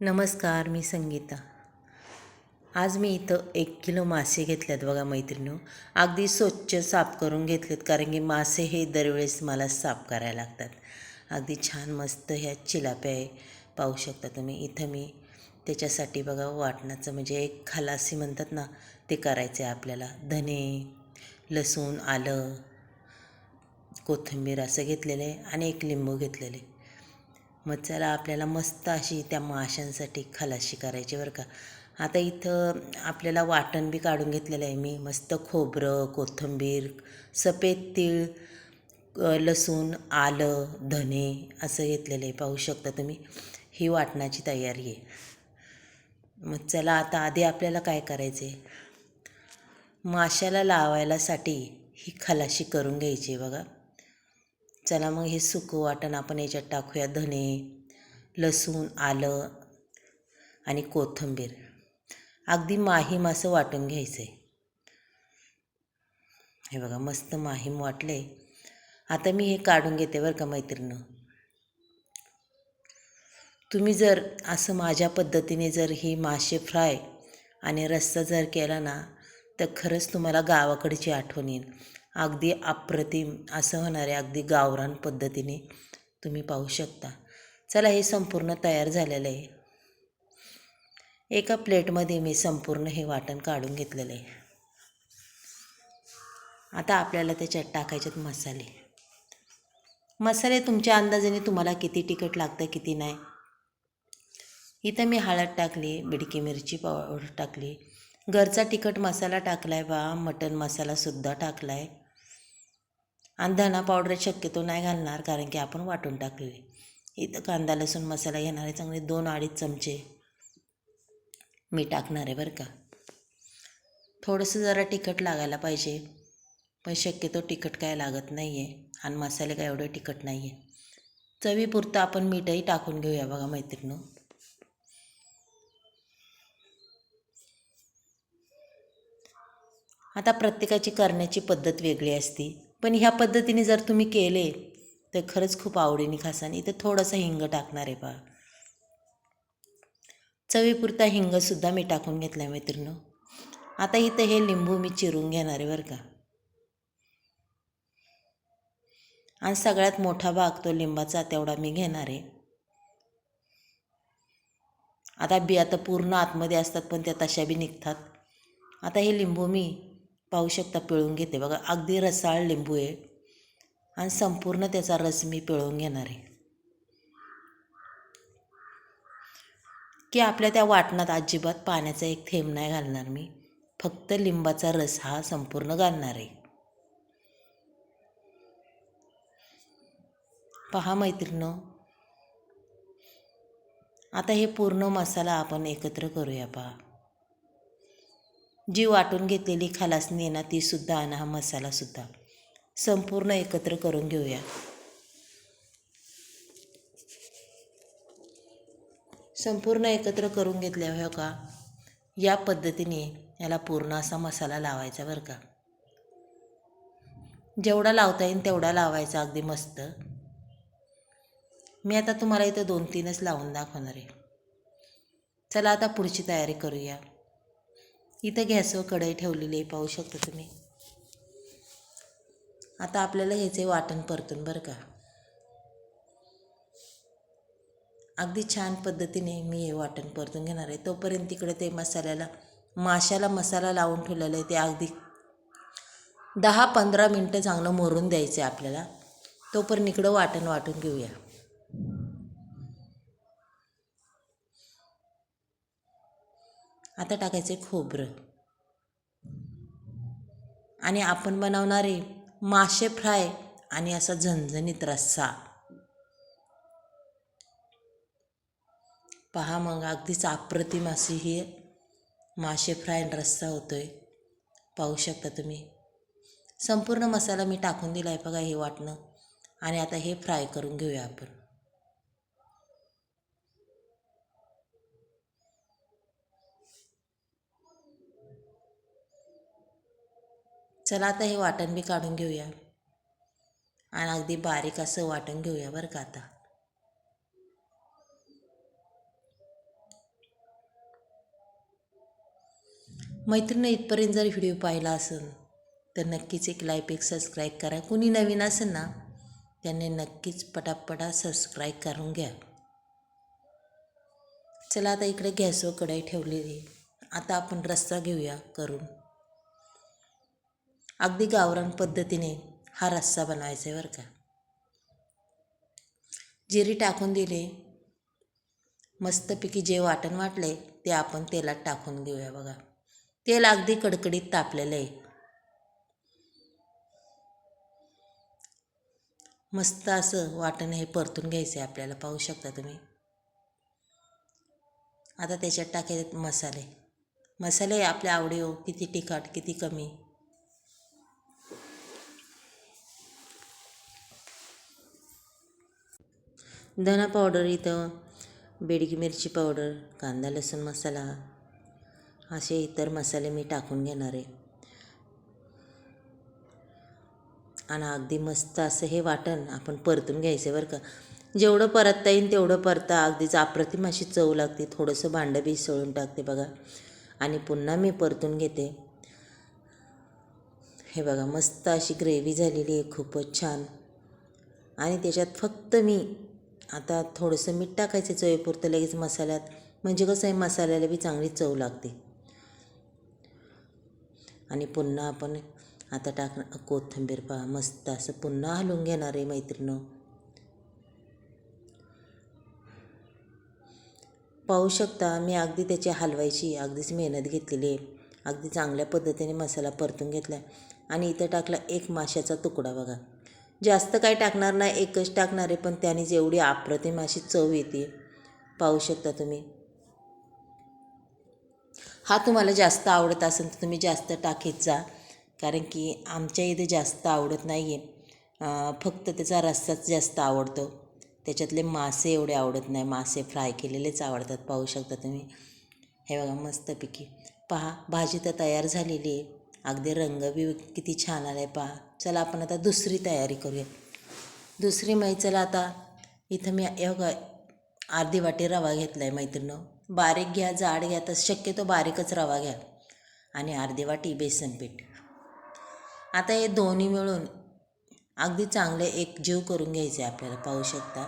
नमस्कार मी संगीता. आज मी इथं एक किलो मासे घेतलेत बघा मैत्रिणी अगदी स्वच्छ साफ करून घेतलेत कारण की मासे हे दरवेळेस मला साफ करायला लागतात. अगदी छान मस्त ह्या चिलाप्या आहे. पाहू शकता तुम्ही इथं मी त्याच्यासाठी बघा वाटणाचं म्हणजे एक खलासी म्हणतात ना ते करायचं आहे आपल्याला. धने लसूण आलं कोथिंबीर असं घेतलेलं आहे आणि एक लिंबू घेतलेले आहे. मग चला आपल्याला मस्त अशी त्या माशांसाठी खलाशी करायची बरं का. आता इथं आपल्याला वाटण बी काढून घेतलेलं आहे मी. मस्त खोबरं कोथिंबीर सफेद तीळ लसूण आलं धने असं घेतलेलं आहे. पाहू शकता तुम्ही. ही वाटणाची तयारी आहे. मग चला आता आधी आपल्याला काय करायचं आहे? माशाला लावायलासाठी ही खलाशी करून घ्यायची आहे बघा. चला मग हे सुकं वाटण आपण याच्यात टाकूया धने लसूण आलं आणि कोथिंबीर. अगदी माहीम असं वाटून घ्यायचं आहे हे बघा मस्त माहीम वाटले. आता मी हे काढून घेते बरं का मैत्रिणं. तुम्ही जर असं माझ्या पद्धतीने जर ही मासे फ्राय आणि रस्सा जर केला ना तर खरंच तुम्हाला गावाकडची आठवण येईल. अगदी अप्रतिम असं होणारे अगदी गावरान पद्धतीने तुम्ही पाहू शकता. चला हे संपूर्ण तयार झालेलं आहे. एका प्लेटमध्ये मी संपूर्ण हे वाटण काढून घेतलेलं आहे. आता आपल्याला त्याच्यात टाकायच्यात मसाले. मसाले तुमच्या अंदाजाने तुम्हाला किती तिखट लागतं किती नाही? इथं मी हळद टाकली बिडकी मिरची पावडर टाकली. घरचा तिखट मसाला टाकला आहे बा मटन मसालासुद्धा टाकला आहे आणि धना पावडर शक्यतो नाही घालणार कारण की आपण वाटून टाकलेली. इथं कांदा लसूण मसाला घेणार आहे चांगले दोन अडीच चमचे मी टाकणार आहे बरं का. थोडंसं जरा तिखट लागायला पाहिजे पण शक्यतो तिखट काय लागत नाही आहे आणि मसाले काय एवढे तिखट नाही आहे चवीपुरतं आपण मीठही टाकून घेऊया बघा मैत्रिणी आता प्रत्येकाची करण्याची पद्धत वेगळी असते. पण ह्या पद्धतीने जर तुम्ही केले तर खरंच खूप आवडीने खासान इथं थोडंसं हिंग टाकणार आहे बा. चवीपुरता हिंगसुद्धा मी टाकून घेतला आहे मैत्रिणी आता इथं हे लिंबू मी चिरून घेणार आहे बरं का. आणि सगळ्यात मोठा भाग तो लिंबाचा तेवढा मी घेणार आहे. आता बी आता पूर्ण आतमध्ये असतात पण त्या तशा बी निघतात. आता हे लिंबू मी पाहू शकता पिळून घेते. बघा अगदी रसाळ लिंबू आहे. आणि संपूर्ण त्याचा रस मी पिळून घेणार आहे. की आपल्या त्या वाटणात अजिबात पाण्याचा एक थेंब नाही घालणार मी. फक्त लिंबाचा रस हा संपूर्ण घालणार आहे. पहा मैत्रिणं आता हे पूर्ण मसाला आपण एकत्र करूया पहा. जी वाटून घेतलेली खलासणी आहे ना तीसुद्धा आणा हा मसालासुद्धा संपूर्ण एकत्र करून घेऊया. संपूर्ण एकत्र करून घेतल्या हो का? या पद्धतीने याला पूर्ण असा मसाला लावायचा बरं का. जेवढा लावता येईल तेवढा लावायचा अगदी मस्त. मी आता तुम्हाला इथं दोन तीनच लावून दाखवणार आहे. चला आता पुढची तयारी करूया. इथं गॅसवर कढई ठेवलेली आहे पाहू शकता तुम्ही. आता आपल्याला ह्याचे वाटण परतून बरं का. अगदी छान पद्धतीने मी हे वाटण परतून घेणार आहे. तोपर्यंत तिकडे ते मसाल्याला माशाला मसाला लावून ठेवलेला आहे ते अगदी दहा पंधरा मिनटं चांगलं मोरून द्यायचं आहे आपल्याला. तोपर्यंत इकडं वाटण वाटून घेऊया. आता टाकायचं आहे खोबरं. आणि आपण बनवणारे मासे फ्राय आणि असा झणझणीत रस्सा. पहा मग अगदीच अप्रतिम अशी ही मासे फ्राय आणि रस्सा होतोय. पाहू शकता तुम्ही. संपूर्ण मसाला मी टाकून दिला आहे बघा हे वाटणं. आणि आता हे फ्राय करून घेऊया आपण. चला आता हे वाटण बी काढून घेऊया. आणि अगदी बारीक असं वाटण घेऊया बरं का आता. मैत्रिणी इथपर्यंत जर व्हिडिओ पाहिला असेल तर नक्कीच एक लाईक एक सबस्क्राईब करा. कुणी नवीन असेल ना त्यांनी नक्कीच पटापटा सबस्क्राईब करून घ्या. चला आता इकडे गॅसवर कढाई ठेवलेली. आता आपण रस्सा घेऊया करून. अगदी गावरान पद्धतीने हा रस्सा बनवायचा आहे बरं का. जिरी टाकून दिली. मस्तपैकी जे वाटण वाटले ते आपण तेलात टाकून घेऊया बघा. तेल अगदी कडकडीत तापलेलं आहे. मस्त असं वाटण हे परतून घ्यायचं आहे आपल्याला पाहू शकता तुम्ही. आता त्याच्यात टाकायचे मसाले. मसाले आपल्या आवडी किती तिखट किती कमी धना पावडर इथं बेडगी मिरची पावडर कांदा लसूण मसाला असे इतर मसाले मी टाकून घेणार आहे. आणि अगदी मस्त असं हे वाटण आपण परतून घ्यायचं बरं का. जेवढं परतता येईल तेवढं परता अगदीच अप्रतिम अशी चव लागते थोडंसं भांडं बी सोळून टाकते बघा. आणि पुन्हा मी परतून घेते. हे बघा मस्त अशी ग्रेव्ही झालेली आहे खूपच छान. आणि त्याच्यात फक्त मी आता थोडंसं मीठ टाकायचं चवीपुरतं लगेच मसाल्यात. म्हणजे कसं आहे मसाल्याला बी चांगली चव लागते. आणि पुन्हा आपण आता टाक कोथिंबीर पहा मस्त असं पुन्हा हलवून घेणार आहे मैत्रिणं पाहू शकता मी अगदी त्याची हलवायची अगदीच मेहनत घेतलेली आहे. अगदी चांगल्या पद्धतीने मसाला परतून घेतला आणि इथं टाकला एक माशाचा तुकडा बघा. जास्त काही टाकणार नाही एकच टाकणार आहे पण त्याने जेवढी अप्रतिम अशी चव येते पाहू शकता तुम्ही. हा तुम्हाला जास्त आवडत असेल तर तुम्ही जास्त टाकीत जा कारण की आमच्या इथे जास्त आवडत नाही आहे फक्त त्याचा रस्साच जास्त आवडतो. त्याच्यातले मासे एवढे आवडत नाही. मासे फ्राय केलेलेच आवडतात पाहू शकता तुम्ही. हे बघा मस्तपैकी. पहा भाजी तर तयार झालेली आहे. अगदी रंग बी किती छान आला आहे पहा. चला आपण आता दुसरी तयारी करूया. दुसरी मै चला आता इथं मी हे अर्धी वाटी रवा घेतला आहे मैत्रिणं बारीक घ्या जाड घ्या तर शक्यतो बारीकच रवा घ्या. आणि अर्धी वाटी बेसन पीठ. आता हे दोन्ही मिळून अगदी चांगले एक जीव करून घ्यायचे आपल्याला पाहू शकता.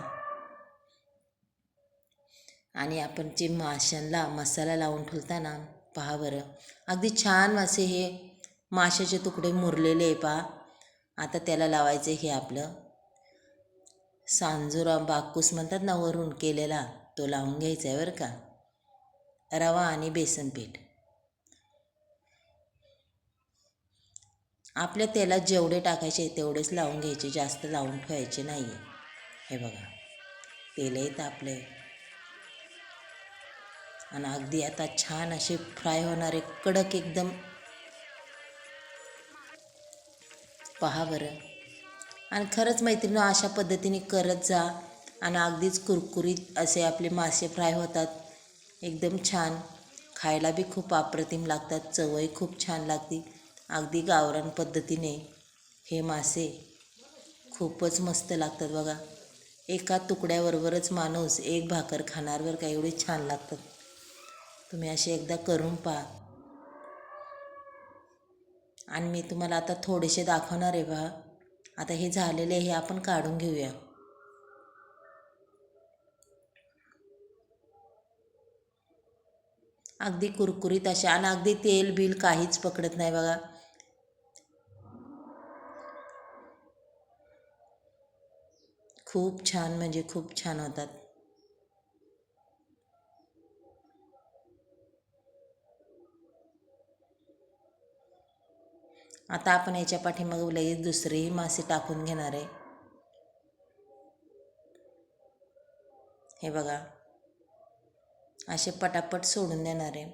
आणि आपण जे माशांना मसाला लावून ठेवताना पहा बरं. अगदी छान असे हे माशाचे तुकडे मुरलेले आहे पहा. आता त्याला लावायचं हे आपलं. सांजुरा बाकूस म्हणतात ना वरून केलेला. तो लावून घ्यायचा आहे बरं का. रवा आणि बेसन पीठ. आपल्या तेलात जेवढे टाकायचे तेवढेच लावून घ्यायचे. जास्त लावून ठेवायचे नाही आहे हे बघा. तेलही तापले आणि अगदी आता छान असे फ्राय होणारे कडक एकदम पहा बरं. आणि खरंच मैत्रिणी अशा पद्धतीने करत जा आणि अगदीच कुरकुरीत असे आपले मासे फ्राय होतात. एकदम छान. खायला बी खूप अप्रतिम लागतात. चवही खूप छान लागते. अगदी गावरान पद्धतीने हे मासे खूपच मस्त लागतात बघा. एका तुकड्याबरोबरच माणूस एक भाकर खाणारवर का एवढे छान लागतात. तुम्ही असे एकदा करून पहा. आणि मी तुम्हाला आता थोडेसे दाखवणार आहे बा आता हे झालेले हे आपण काढून घेऊया. अगदी कुरकुरीत असे आणि अगदी तेल बिल काहीच पकडत नाही बघा. खूप छान म्हणजे खूप छान होतात. आता आपण याच्या पाठीमाग लगेच दुसरेही मासे टाकून घेणार आहे. हे बघा. असे पटापट सोडून देणार आहे.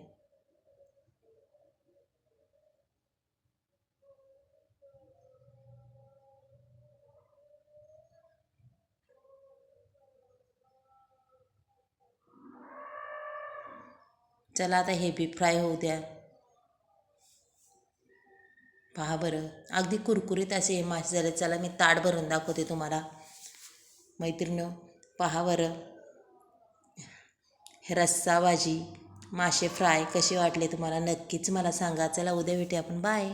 चला आता हे बी फ्राय होऊ द्या. पहा बरं. अगदी कुरकुरीत असे हे मासे झाले चला मी ताट भरून दाखवते तुम्हाला. मैत्रिणी पहा बरं. हे रस्सा भाजी मासे फ्राय कसे वाटले तुम्हाला? नक्कीच मला सांगा. चला उद्या भेटे आपण. बाय